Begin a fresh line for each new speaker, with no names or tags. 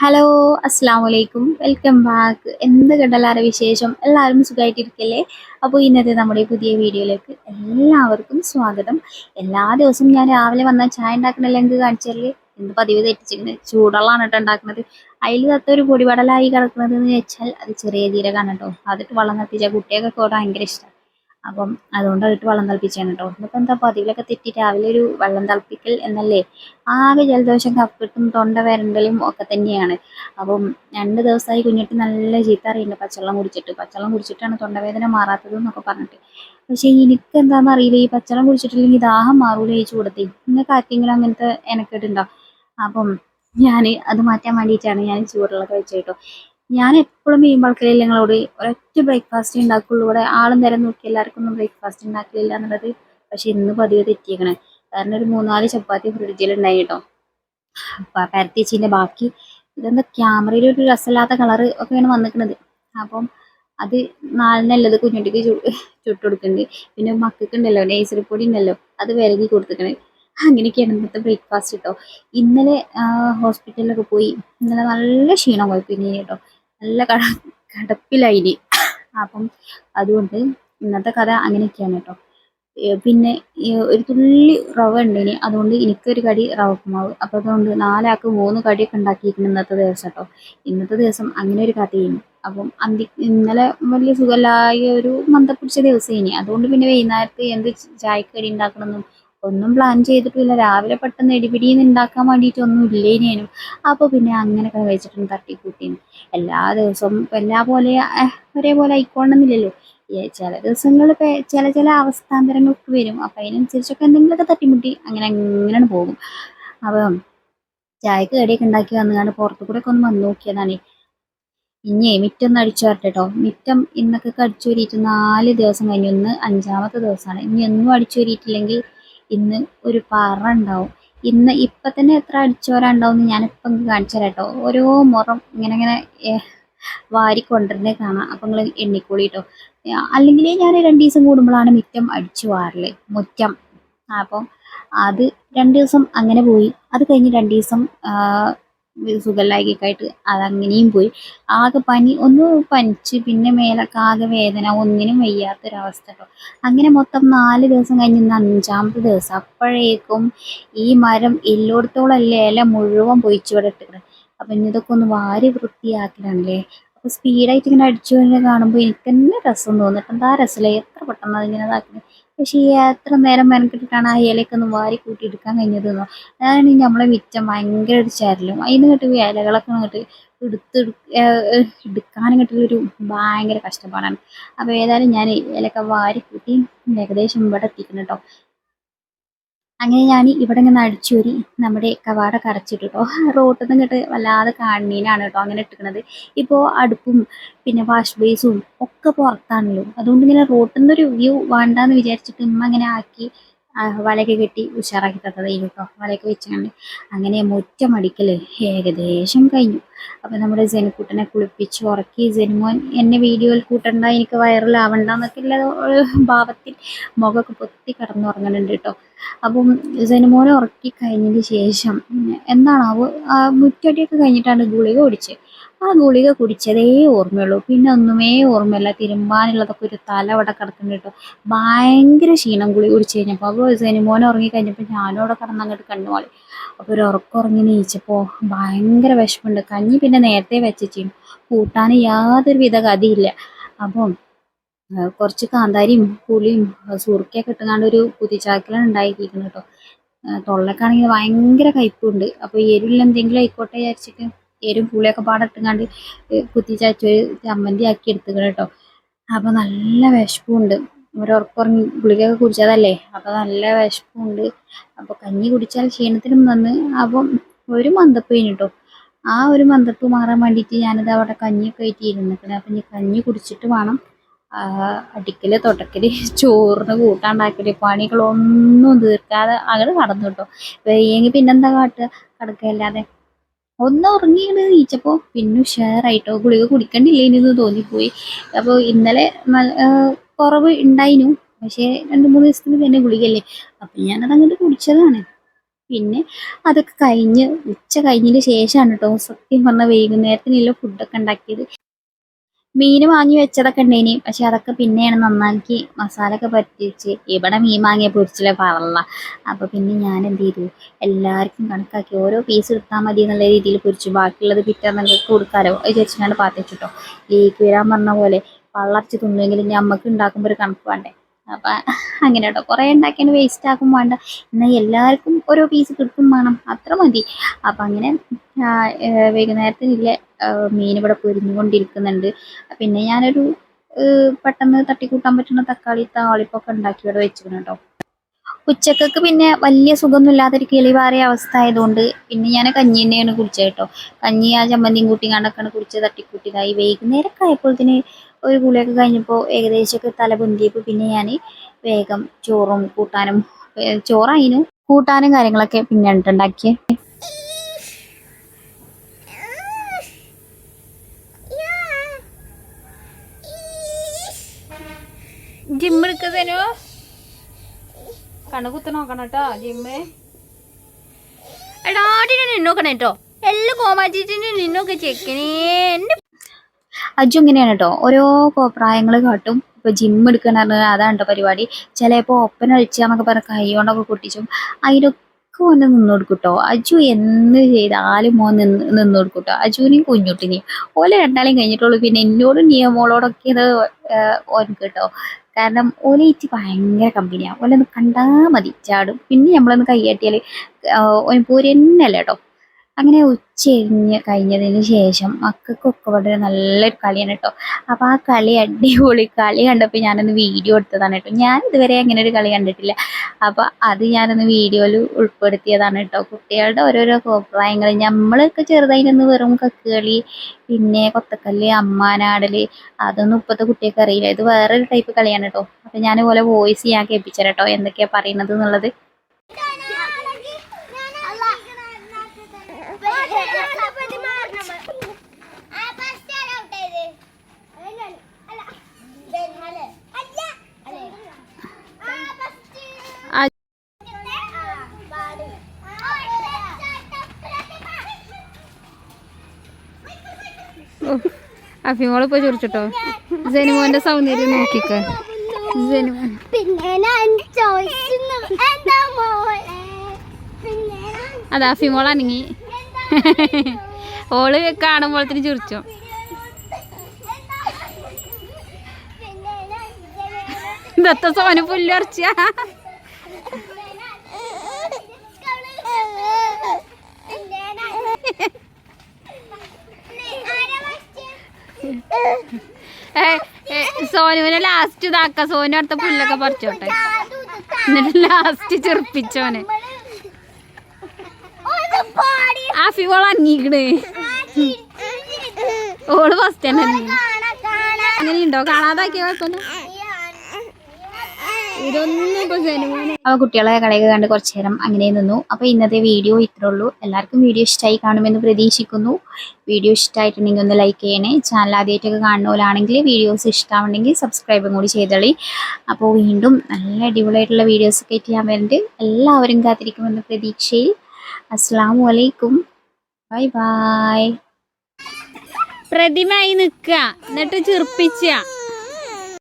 Hello അസ്സാം വലൈക്കും welcome back എന്ത് കണ്ടല്ലാതെ വിശേഷം? എല്ലാവരും സുഖമായിട്ടിരിക്കല്ലേ അപ്പോൾ ഇന്നത്തെ നമ്മുടെ പുതിയ വീഡിയോയിലേക്ക് എല്ലാവർക്കും സ്വാഗതം. എല്ലാ ദിവസവും ഞാൻ രാവിലെ വന്നാൽ ചായ ഉണ്ടാക്കുന്ന എന്ത് കാണിച്ചാലേ എന്ത് പതിവ് തെറ്റിച്ചിരിക്കുന്നത് ചൂടുള്ളതാണ് കേട്ടോ ഉണ്ടാക്കുന്നത്. അതിൽ തത്തൊരു പൊടിപടലായി കിടക്കുന്നത് എന്ന് വെച്ചാൽ അത് ചെറിയ ജീരകമാണ് കേട്ടോ. അതിട്ട് വെള്ളം കത്തിച്ചാൽ കുട്ടികൾക്കൊക്കെ ഭയങ്കര ഇഷ്ടം. അപ്പം അതുകൊണ്ട് അതിട്ട് വെള്ളം തിളപ്പിച്ചാണ് കേട്ടോ ഇന്നിപ്പോൾ എന്താ പതിവിലൊക്കെ തെറ്റി രാവിലെ ഒരു വെള്ളം തിളപ്പിക്കൽ എന്നല്ലേ? ആകെ ജലദോഷം കപ്പിട്ടും തൊണ്ട വരണ്ടലും ഒക്കെ തന്നെയാണ്. അപ്പം രണ്ട് ദിവസമായി കുഞ്ഞിട്ട് നല്ല ചീത്ത അറിയുന്നുണ്ട് പച്ചവെള്ളം കുടിച്ചിട്ട്. പച്ചവെള്ളം കുടിച്ചിട്ടാണ് തൊണ്ടവേദന മാറാത്തത് എന്നൊക്കെ പറഞ്ഞിട്ട്. പക്ഷേ എനിക്ക് എന്താണെന്ന് അറിയില്ല. ഈ പച്ചവെള്ളം കുടിച്ചിട്ടില്ലെങ്കിൽ ദാഹം മാറൂല ഈ ചൂടത്തെ. നിങ്ങൾക്ക് ആർക്കെങ്കിലും അങ്ങനത്തെ എനക്കെട്ടുണ്ടോ അപ്പം ഞാൻ അത് മാറ്റാൻ വേണ്ടിയിട്ടാണ് ഞാൻ ചൂടുള്ളത് വെച്ച് കേട്ടോ ഞാൻ എപ്പോഴും ഈ ബൾക്കലിൽ ഞങ്ങളോട് ഒരൊറ്റ ബ്രേക്ക്ഫാസ്റ്റ് ഉണ്ടാക്കുള്ളൂ ഇവിടെ ആളും നേരം നോക്കി എല്ലാവർക്കും ഒന്നും ബ്രേക്ക്ഫാസ്റ്റ് ഉണ്ടാക്കലില്ല എന്നുള്ളത് പക്ഷെ ഇന്ന് പതിവ് തെറ്റിയേക്കണേ. കാരണം ഒരു മൂന്നാൽ ചപ്പാത്തി ഫ്രിഡ്ജിൽ ഉണ്ടായി കേട്ടോ പരത്തിച്ചിന്റെ ബാക്കി ഇതെന്താ ക്യാമറയിൽ ഒരു രസമില്ലാത്ത കളറ് ഒക്കെയാണ് വന്നിരിക്കുന്നത് അപ്പം അത് നാലിനല്ലത് കുഞ്ഞുട്ടിക്ക് ചു ചുട്ട് കൊടുക്കുന്നുണ്ട് പിന്നെ മക്കൾക്ക് ഉണ്ടല്ലോ നേസറി പൊടി ഉണ്ടല്ലോ അത് വിലകി കൊടുത്തിക്കണേ. അങ്ങനെയൊക്കെയാണ് ഇന്നത്തെ ബ്രേക്ക്ഫാസ്റ്റ് കേട്ടോ ഇന്നലെ ഹോസ്പിറ്റലിലൊക്കെ പോയി. ഇന്നലെ നല്ല ക്ഷീണം പോയി പിന്നെ കേട്ടോ നല്ല കട കടപ്പിലായി അപ്പം അതുകൊണ്ട് ഇന്നത്തെ കഥ അങ്ങനെയൊക്കെയാണ് കേട്ടോ. പിന്നെ ഒരു തുള്ളി റവ ഉണ്ടേനി അതുകൊണ്ട് എനിക്കൊരു കടി റവ ഉപ്പുമാവ് അപ്പോൾ അതുകൊണ്ട് നാലാൾക്ക് മൂന്ന് കടിയൊക്കെ ഉണ്ടാക്കിയിരിക്കുന്നു ഇന്നത്തെ ദിവസം കേട്ടോ. ഇന്നത്തെ ദിവസം അങ്ങനെ ഒരു കഥയിനി അപ്പം അന്തി ഇന്നലെ വലിയ സുഖമില്ലായ ഒരു മന്ദപ്പിടിച്ച ദിവസം ഇനി അതുകൊണ്ട് പിന്നെ വൈകുന്നേരത്ത് എന്ത് ചായക്കടി ഉണ്ടാക്കണമെന്നും ഒന്നും പ്ലാൻ ചെയ്തിട്ടില്ല. രാവിലെ പെട്ടെന്ന് ഇടിപിടിന്ന് ഉണ്ടാക്കാൻ വേണ്ടിയിട്ടൊന്നും ഇല്ലേനേനും. അപ്പോൾ പിന്നെ അങ്ങനെ കഴിച്ചിട്ടുണ്ട് തട്ടിക്കൂട്ടിന് എല്ലാ ദിവസവും എല്ലാ പോലെ ഒരേപോലെ ആയിക്കോണമെന്നില്ലല്ലോ ചില ദിവസങ്ങൾ ചില ചില അവസ്ഥാന്തരങ്ങളൊക്കെ വരും. അപ്പം അതിനനുസരിച്ചൊക്കെ എന്തെങ്കിലുമൊക്കെ തട്ടിമുട്ടി അങ്ങനെ അങ്ങനെയാണ് പോകും. അപ്പം ചായക്ക് കടിയൊക്കെ ഉണ്ടാക്കി വന്നുകൊണ്ട് പുറത്തു കൂടെ ഒക്കെ ഒന്ന് വന്ന് നോക്കിയതാണ്. ഇനിയേ മിറ്റം അടിച്ചു വരട്ടെ മിറ്റം ഇന്നൊക്കെ അടിച്ചു നാല് ദിവസം കഴിഞ്ഞു ഒന്ന് അഞ്ചാമത്തെ ദിവസമാണ്. ഇനി ഒന്നും അടിച്ചു വരിയിട്ടില്ലെങ്കിൽ ഇന്ന് ഒരു പാറ ഉണ്ടാവും. ഇന്ന് ഇപ്പം തന്നെ എത്ര അടിച്ചോരാണ്ടാവും ഞാനിപ്പം കാണിച്ചു തരാം കേട്ടോ ഓരോ മുറം ഇങ്ങനെ ഇങ്ങനെ വാരി കൊണ്ടുവരുന്നത് കാണാം. അപ്പം നിങ്ങൾ എണ്ണിക്കോളി കേട്ടോ അല്ലെങ്കിൽ ഞാൻ രണ്ട് ദിവസം കൂടുമ്പോഴാണ് മുറ്റം അടിച്ചു വാറൽ മുറ്റം. അപ്പം അത് രണ്ട് ദിവസം അങ്ങനെ പോയി. അത് കഴിഞ്ഞ് രണ്ട് ദിവസം സുഖമില്ലായ്കയൊക്കെ ആയിട്ട് അതങ്ങനെയും പോയി. ആകെ പനി ഒന്ന് പനിച്ച് പിന്നെ മേലൊക്കെ ആകെ വേദന ഒന്നിനും വയ്യാത്തൊരവസ്ഥ അങ്ങനെ മൊത്തം നാല് ദിവസം കഴിഞ്ഞ് ഇന്ന് അഞ്ചാമത്തെ ദിവസം. അപ്പോഴേക്കും ഈ മരം എല്ലായിടത്തോളം ഇല മുഴുവൻ പൊയിച്ചു ഇവിടെ ഇട്ടിട്ടുണ്ട് അപ്പം ഇതൊക്കെ ഒന്ന് വാരി വൃത്തിയാക്കലാണല്ലേ അപ്പോൾ സ്പീഡായിട്ട് ഇങ്ങനെ അടിച്ചു കഴിഞ്ഞാൽ കാണുമ്പോൾ എനിക്ക് തന്നെ രസം തോന്നിട്ട് എന്താ രസമില്ല എത്ര പെട്ടെന്ന് അതിങ്ങനെ ഇതാക്കുന്നത് പക്ഷേ ഈ എത്ര നേരം മെനക്കെട്ടിട്ടാണ് ആ ഇലയൊക്കെ ഒന്ന് വാരി കൂട്ടി എടുക്കാൻ കഴിഞ്ഞതെന്നോ അതാണ് നമ്മളെ മിറ്റം ഭയങ്കര ഒരു ചരലും. അതിന് ഇങ്ങോട്ട് ഇലകളൊക്കെ ഇങ്ങോട്ട് എടുത്ത് എടുക്കാൻ കിട്ടുന്നൊരു ഭയങ്കര കഷ്ടപ്പാടാണ്. അപ്പോൾ ഏതായാലും ഞാൻ ഇലയൊക്കെ വാരി കൂട്ടി ഏകദേശം ഇവിടെ എത്തിക്കണം കേട്ടോ. അങ്ങനെ ഞാൻ ഇവിടെ ഇങ്ങനെ അടിച്ചൂരി നമ്മുടെ കവാടൊക്കെ അടച്ചിട്ടു കേട്ടോ റോട്ടിൽ നിന്ന് ഇങ്ങോട്ട് വല്ലാതെ കാണീനാണ് കേട്ടോ അങ്ങനെ ഇട്ടിക്കണത്. ഇപ്പോൾ അടുപ്പും പിന്നെ വാഷ് ബേസും ഒക്കെ പുറത്താണല്ലോ. അതുകൊണ്ട് ഇങ്ങനെ റോട്ടിൽ നിന്നൊരു വ്യൂ വേണ്ടാന്ന് വിചാരിച്ചിട്ട് ഇമ്മ അങ്ങനെ ആക്കി വലയൊക്കെ കെട്ടി ഉഷാറാക്കി തന്നതായിരുന്നു കേട്ടോ വലയൊക്കെ വെച്ചാണ്ട് അങ്ങനെ മുറ്റമടിക്കൽ ഏകദേശം കഴിഞ്ഞു. അപ്പോൾ നമ്മുടെ ജനക്കൂട്ടനെ കുളിപ്പിച്ച് ഉറക്കി ജനുമോൻ എന്നെ വീഡിയോയിൽ കൂട്ടണ്ട എനിക്ക് വൈറലാവണ്ട എന്നൊക്കെ ഉള്ള ഭാവത്തിൽ മുഖമൊക്കെ പൊത്തി കിടന്നുറങ്ങുന്നുണ്ട് കേട്ടോ അപ്പം ജനുമോനെ ഉറക്കി കഴിഞ്ഞതിന് ശേഷം എന്താണാവോ മുറ്റടിയൊക്കെ കഴിഞ്ഞിട്ടാണ് ഗുളിക കുടിച്ചത് ആ ഗുളിക കുടിച്ചതേ ഓർമ്മയുള്ളൂ. പിന്നെ ഒന്നുമേ ഓർമ്മയില്ല. തിരുമ്പാനുള്ളതൊക്കെ ഒരു തല അവിടെ കിടക്കുന്നുണ്ട് ഭയങ്കര ക്ഷീണം ഗുളിക കുടിച്ച് കഴിഞ്ഞപ്പോൾ അപ്പോൾ സിനിമോനെ ഉറങ്ങി കഴിഞ്ഞപ്പോൾ ഞാനും അവിടെ കിടന്ന് അങ്ങോട്ട് കണ്ണുമാളി അപ്പോൾ ഒരു ഉറക്കുറങ്ങി നീച്ചപ്പോൾ ഭയങ്കര വിഷമമുണ്ട്. കഞ്ഞി പിന്നെ നേരത്തെ വെച്ചിട്ടും കൂട്ടാൻ യാതൊരു വിധ ഗതിയില്ല. അപ്പം കുറച്ച് കാന്താരിയും പുളിയും സുറുക്കിയൊക്കെ ഇട്ടുകൊണ്ട് ഒരു കുതിച്ചാക്കലാണ് ഉണ്ടാക്കിയിരിക്കുന്നത് കേട്ടോ. തൊള്ളക്കാണെങ്കിൽ ഭയങ്കര കയ്പുണ്ട്. അപ്പോൾ എരിവിൽ എന്തെങ്കിലും ആയിക്കോട്ടെ വിചാരിച്ചിട്ട് എരും പുളിയൊക്കെ പാടിട്ടുങ്ങാണ്ട് കുത്തി ചാച്ചൊരു ചമ്മന്തി ആക്കി എടുത്തുക്കണം കേട്ടോ. അപ്പോൾ നല്ല വിശപ്പുണ്ട്. ഒരു ഗുളികയൊക്കെ കുടിച്ചതല്ലേ? അപ്പോൾ നല്ല വിശപ്പുണ്ട്. അപ്പോൾ കഞ്ഞി കുടിച്ചാൽ ക്ഷീണത്തിനും വന്ന് അപ്പം ഒരു മന്തപ്പ് കഴിഞ്ഞിട്ടോ. ആ ഒരു മന്തപ്പ് മാറാൻ വേണ്ടിയിട്ട് ഞാനിത് അവിടെ കഞ്ഞിയൊക്കെ ആയിട്ട് ഇരുന്നിട്ടുണ്ട് അപ്പം ഇനി കഞ്ഞി കുടിച്ചിട്ട് വേണം അടിക്കൽ തുടക്കൽ ചോറിന് കൂട്ടാണ്ടാക്കൽ പണികളൊന്നും തീർക്കാതെ അങ്ങനെ നടന്നു കേട്ടോ. വയ്യെങ്കിൽ പിന്നെന്താ കാട്ടുക കിടക്കല്ലാതെ ഒന്ന് ഉറങ്ങിയാണ് നീച്ചപ്പോൾ പിന്നെ ഉഷാറായിട്ടോ ഗുളിക കുടിക്കണ്ടില്ലേനെന്ന് തോന്നിപ്പോയി. അപ്പോൾ ഇന്നലെ കുറവ് ഉണ്ടായിനു പക്ഷേ രണ്ട് മൂന്ന് ദിവസത്തിന് തന്നെ ഗുളികയല്ലേ അപ്പം ഞാനത് അങ്ങോട്ട് കുടിച്ചതാണ്. പിന്നെ അതൊക്കെ കഴിഞ്ഞ് ഉച്ച കഴിഞ്ഞതിന് ശേഷമാണ് കേട്ടോ സത്യം പറഞ്ഞ വൈകുന്നേരത്തിനുള്ള ഫുഡൊക്കെ ഉണ്ടാക്കിയത് മീൻ വാങ്ങി വെച്ചതൊക്കെ ഉണ്ടേനി. പക്ഷെ അതൊക്കെ പിന്നെയാണ് നന്നാക്കി മസാല ഒക്കെ പറ്റിച്ച് ഇവിടെ മീൻ വാങ്ങിയ പൊരിച്ചില്ല പറല്ല അപ്പൊ പിന്നെ ഞാൻ എന്ത് ചെയ്തു? എല്ലാവർക്കും കണക്കാക്കി ഓരോ പീസ് എടുത്താൽ മതി എന്നുള്ള രീതിയിൽ പൊരിച്ചു. ബാക്കിയുള്ളത് പിറ്റേന്നൊക്കെ കൊടുക്കാലോ. അത് വിചാരിച്ചാണ്ട് പാത്തി വെച്ചിട്ടോ ലീക്ക് വരാൻ പറഞ്ഞ പോലെ വള്ളർച്ച് തിന്നുമെങ്കിലും ഞമ്മക്ക് ഉണ്ടാക്കുമ്പോൾ ഒരു കണക്ക് വേണ്ടേ? അപ്പൊ അങ്ങനെ കേട്ടോ കുറേ ഉണ്ടാക്കിയാണ് വേസ്റ്റ് ആക്കും വേണ്ട. എന്നാൽ എല്ലാവർക്കും ഓരോ പീസ് കിട്ടും വേണം. അത്ര മതി. അപ്പം അങ്ങനെ വൈകുന്നേരത്തിനില്ല മീൻ ഇവിടെ പൊരിഞ്ഞുകൊണ്ടിരിക്കുന്നുണ്ട്. പിന്നെ ഞാനൊരു പെട്ടെന്ന് തട്ടിക്കൂട്ടാൻ പറ്റുന്ന തക്കാളി താളിപ്പൊക്കെ ഉണ്ടാക്കി ഇവിടെ വെച്ചിരുന്നു കേട്ടോ. ഉച്ചക്കൊക്കെ പിന്നെ വലിയ സുഖമൊന്നും ഇല്ലാത്തൊരു കിളിവാറിയ അവസ്ഥ ആയതുകൊണ്ട് പിന്നെ ഞാൻ കഞ്ഞി തന്നെയാണ് കുടിച്ചത് കേട്ടോ. കഞ്ഞി ആ ചമ്മന്തിയും കൂട്ടിങ്ങാണ്ടൊക്കെയാണ് കുടിച്ച് തട്ടിക്കൂട്ടിയതായി. വൈകുന്നേരമൊക്കെ ആയപ്പോഴത്തേന് ഒരു കുളിയൊക്കെ കഴിഞ്ഞപ്പോൾ ഏകദേശമൊക്കെ തല പൊന്തിയപ്പോൾ പിന്നെ ഞാൻ വേഗം ചോറും കൂട്ടാനും ചോറായിനും. കൂട്ടാനും കാര്യങ്ങളൊക്കെ പിന്നെ ഉണ്ടാക്കിയത്
ജിമ്മ് എടുക്കുന്നതിനോ കണ്ണു കുത്തി നോക്കണം കേട്ടോ ജിമ്മ്. എടാട്ടിനെ നിന്നോക്കണം കേട്ടോ. എല്ലാം കോമാറ്റിന് നിന്നൊക്കെ ചെക്കനേ. എന്റെ
അജു ഇങ്ങനെയാണ് കേട്ടോ. ഓരോ കോപ്രായങ്ങൾ കാട്ടും. ഇപ്പൊ ജിം എടുക്കണ അതാണ് കേട്ടോ പരിപാടി. ചിലപ്പോ ഒപ്പന നമുക്ക് പറഞ്ഞ കൈ കൊണ്ടൊക്കെ പൊട്ടിച്ചും. അതിനൊക്കെ ഓന് നിന്ന് കൊടുക്കൂട്ടോ കേട്ടോ. അജു എന്ത് ചെയ്താലും മോൻ നിന്ന് നിന്ന് കൊടുക്കും കേട്ടോ. അജുവിനെയും കുഞ്ഞുട്ടിനെയും. ഓലെ രണ്ടാളെയും കഴിഞ്ഞിട്ടുള്ളൂ. പിന്നെ എന്നോടും നിയമോളോടൊക്കെ ഇത് ഓൻ കേട്ടോ. കാരണം ഓലേറ്റ് ഭയങ്കര കമ്പനിയാണ് ഓലൊന്ന് കണ്ടാൽ മതി ചാടും. പിന്നെ നമ്മളൊന്ന് കൈയാട്ടിയാൽ ഓൻ പോരെന്നല്ല കേട്ടോ അങ്ങനെ ഉച്ചരിഞ്ഞ് കഴിഞ്ഞതിന് ശേഷം മക്കൾക്കൊക്കെ വളരെ നല്ലൊരു കളിയാണ് കേട്ടോ. അപ്പോൾ ആ കളി അടിപൊളി കളി കണ്ടപ്പോൾ ഞാനൊന്ന് വീഡിയോ എടുത്തതാണ് കേട്ടോ. ഞാൻ ഇതുവരെ അങ്ങനെ ഒരു കളി കണ്ടിട്ടില്ല. അപ്പോൾ അത് ഞാനൊന്ന് വീഡിയോയിൽ ഉൾപ്പെടുത്തിയതാണ് കേട്ടോ. കുട്ടികളുടെ ഓരോരോ അഭിപ്രായങ്ങൾ നമ്മളൊക്കെ ചെറുതായിട്ടൊന്ന് വെറും കക്കുകളി പിന്നെ കൊത്തക്കല്ല് അമ്മാനാടൽ അതൊന്നും ഇപ്പോഴത്തെ കുട്ടികൾക്ക് അറിയില്ല. ഇത് വേറൊരു ടൈപ്പ് കളിയാണ് കേട്ടോ. അപ്പോൾ ഞാൻ വോയിസ് ഞാൻ കേൾപ്പിച്ചു കേട്ടോ. എന്തൊക്കെയാണ് പറയുന്നത് എന്നുള്ളത്.
അഫിമോൾ ഇപ്പൊ ചൊറിച്ചിട്ടോ ജനുമോന്റെ സൗന്ദര്യം നോക്കിക്ക. ജനുമോൻ. അത് അഫിമോൾ അനങ്ങി. ഓൾ കാണുമ്പോഴത്തേന്
ഞാൻ
ദത്ത സോന പുല്ലറച്ച സോനുവിനെ ലാസ്റ്റ് ഇതാക്ക. സോനു അടുത്ത പുല്ലൊക്കെ പറിച്ചോട്ടെ. എന്നിട്ട് ലാസ്റ്റ് ചെറുപ്പിച്ചോനെ അഫിമോൾ അനങ്ങിക്കണ്. ഓൾ ഫസ്റ്റ് തന്നെ അങ്ങനെ ഉണ്ടോ കാണാതാക്കിയ കുഴപ്പമില്ല ജനുമോനെ
കുട്ടികളെ കളിയൊക്കെ കണ്ട് കുറച്ചു നേരം അങ്ങനെ നിന്നു. അപ്പൊ ഇന്നത്തെ വീഡിയോ ഇത്രേ ഉള്ളൂ. എല്ലാവർക്കും വീഡിയോ ഇഷ്ടമായി കാണുമെന്ന് പ്രതീക്ഷിക്കുന്നു. വീഡിയോ ഇഷ്ടമായിട്ടുണ്ടെങ്കിൽ ഒന്ന് ലൈക്ക് ചെയ്യണേ. ചാനൽ ആദ്യമായിട്ടൊക്കെ കാണുന്നവരാണെങ്കിൽ വീഡിയോസ് ഇഷ്ടമാണെങ്കിൽ സബ്സ്ക്രൈബും കൂടി ചെയ്തോളി. അപ്പോൾ വീണ്ടും നല്ല അടിപൊളിയായിട്ടുള്ള വീഡിയോസൊക്കെ ആയിട്ട് ഞാൻ വരുന്നുണ്ട് എല്ലാവരും കാത്തിരിക്കുമെന്ന പ്രതീക്ഷയിൽ. അസ്സാം വലൈക്കും ബൈ ബൈ
പ്രതിമായി നിൽക്കുക. എന്നിട്ട് ചെറുപ്പിച്ച.